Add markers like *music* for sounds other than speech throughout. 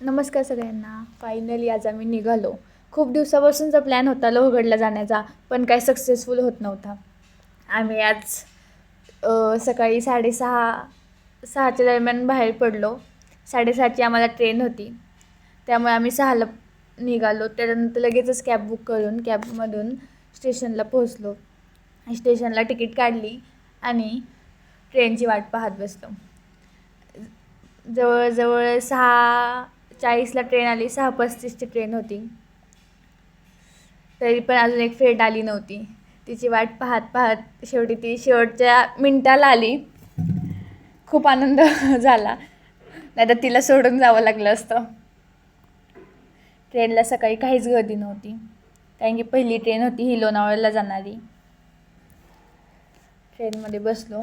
नमस्कार सगळ्यांना. फायनली आज आम्ही निघालो. खूप दिवसापासूनचा प्लॅन होता लोहगडला जाण्याचा पण काही सक्सेसफुल होत नव्हता. आम्ही आज सकाळी साडेसहा सहाच्या दरम्यान बाहेर पडलो. साडेसहाची आम्हाला ट्रेन होती. त्यामुळे आम्ही सहाला निघालो. त्यानंतर लगेचच कॅब बुक करून कॅबमधून स्टेशनला पोहोचलो. स्टेशनला तिकीट काढली आणि ट्रेनची वाट पाहत बसलो. जवळजवळ सहा चाळीसला ट्रेन आली सहा पस्तीसची ट्रेन होती. तरी पण अजून एक फ्रेंड आली नव्हती. तिची वाट पाहत पाहत शेवटी ती शेवटच्या मिनटाला आली. खूप आनंद *laughs* झाला. नाही तर तिला सोडून जावं लागलं असतं. ट्रेनला सकाळी काहीच गर्दी नव्हती. कारण की पहिली ट्रेन होती ही लोणावळ्याला जाणारी. ट्रेनमध्ये बसलो.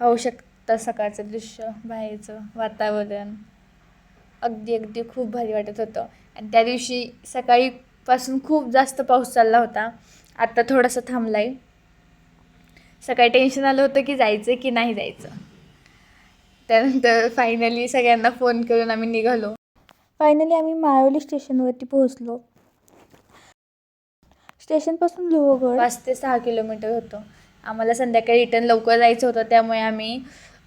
पाहू शकता सकाळचं दृश्य बाहेरचं वातावरण. अगदी अगदी खूप भारी वाटत होतं. आणि त्या दिवशी सकाळीपासून खूप जास्त पाऊस चालला होता. आत्ता थोडासा थांबला आहे सकाळी टेन्शन आलं होतं की जायचं की नाही जायचं. त्यानंतर फायनली सगळ्यांना फोन करून आम्ही निघालो. फायनली आम्ही माळवली स्टेशनवरती पोहोचलो. स्टेशनपासून लोहगड. पाच ते सहा किलोमीटर होतं. आम्हाला संध्याकाळी रिटर्न लवकर जायचं होतं त्यामुळे आम्ही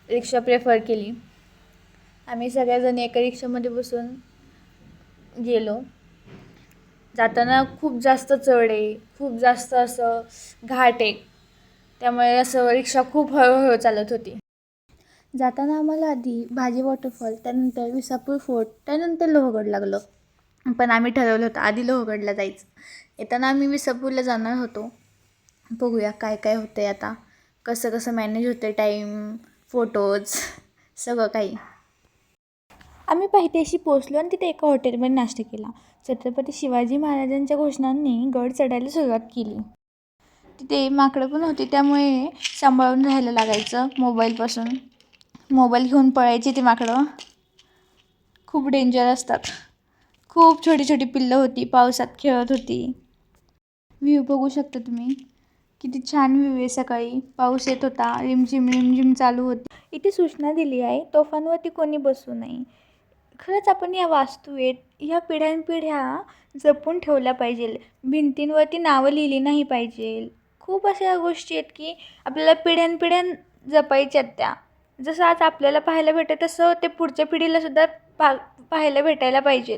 रिक्षा प्रेफर केली. आम्ही सगळ्याजणी एका रिक्षामध्ये बसून गेलो. जाताना खूप जास्त चढ आहे खूप जास्त असं घाट आहे. त्यामुळे असं रिक्षा खूप हळूहळू चालत होती. जाताना आम्हाला आधी भाजी वॉटरफॉल त्यानंतर विसापूर फोर्ट त्यानंतर लोहगड लागलं. पण आम्ही ठरवलं होतं आधी लोहगडला जायचं. येताना आम्ही विसापूरला जाणार होतो. बघूया काय काय होतं आहे आता. कसं कसं मॅनेज होतं टाईम फोटोज सगळं काही. आम्ही पाहितेशी पोचलो आणि तिथे एका हॉटेलमध्ये नाश्ता केला. छत्रपती शिवाजी महाराजांच्या घोषणांनी गड चढायला सुरुवात केली. तिथे माकडं पण होती त्यामुळे सांभाळून राहायला लागायचं मोबाईलपासून. मोबाईल घेऊन पळायची ती माकडं. खूप डेंजर असतात. खूप छोटी छोटी पिल्लं होती पावसात खेळत होती. व्ह्यू बघू शकता तुम्ही. किती छान व्ह्यू आहे सकाळी. पाऊस येत होता रिमझिम रिमझिम चालू होती. इथे सूचना दिली आहे तोफांवरती कोणी बसू नये. खरंच आपण या वास्तू आहेत ह्या पिढ्यानपिढ्या जपून ठेवल्या पाहिजेल. भिंतींवरती नावं लिहिली नाही पाहिजे खूप अशा गोष्टी आहेत की आपल्याला पिढ्यानपिढ्या जपायच्यात त्या. जसं आज आपल्याला पाहायला भेटतं तसं ते पुढच्या पिढीला सुद्धा पा पाहायला भेटायला पाहिजे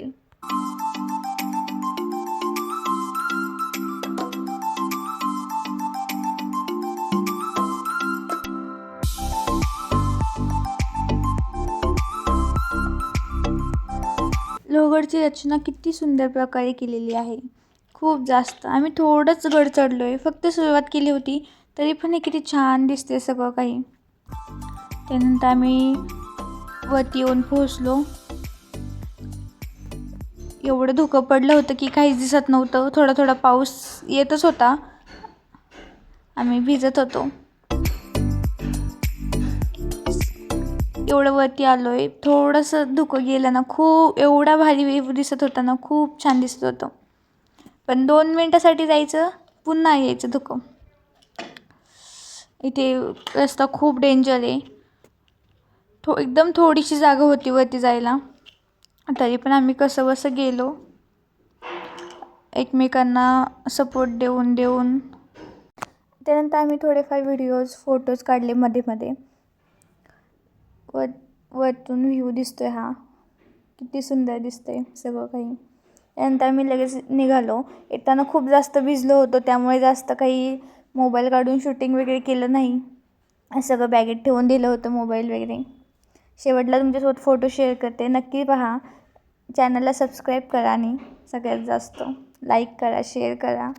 लोहगडची रचना किती सुंदर प्रकारे केलेली आहे. खूप जास्त. आम्ही थोडंच गड चढलो आहे फक्त सुरुवात केली होती तरी पण हे किती छान दिसते सगळं काही. त्यानंतर आम्ही वरती येऊन पोहोचलो. एवढं धुकं पडलं होतं की काहीच दिसत नव्हतं. थोडा थोडा पाऊस येतच होता. आम्ही भिजत होतो. एवढं वरती आलो आहे थोडंसं धुकं गेलं ना खूप एवढा भारी वेव दिसत होता ना खूप छान दिसत होतं. पण दोन मिनटासाठी जायचं पुन्हा यायचं धुकं. इथे रस्ता खूप डेंजर आहे. थो एकदम थोडीशी जागा होती वरती जायला. तरी पण आम्ही कसं बसं गेलो. एकमेकांना सपोर्ट देऊन देऊन. त्यानंतर आम्ही थोडेफार व्हिडिओज फोटोज काढले मध्ये मध्ये. व वरतून व्ह्यू दिसतो आहे हा. किती सुंदर दिसतंय सगळं काही. त्यानंतर आम्ही लगेच निघालो. येताना खूप जास्त भिजलो होतो त्यामुळे जास्त काही मोबाईल काढून शूटिंग वगैरे केलं नाही. सगळं बॅगेत ठेवून दिलं होतं मोबाईल वगैरे. शेवटला तुमच्यासोबत फोटो शेअर करते. नक्की पहा. चॅनलला सबस्क्राईब करा आणि सगळ्यात जास्त लाईक करा शेअर करा.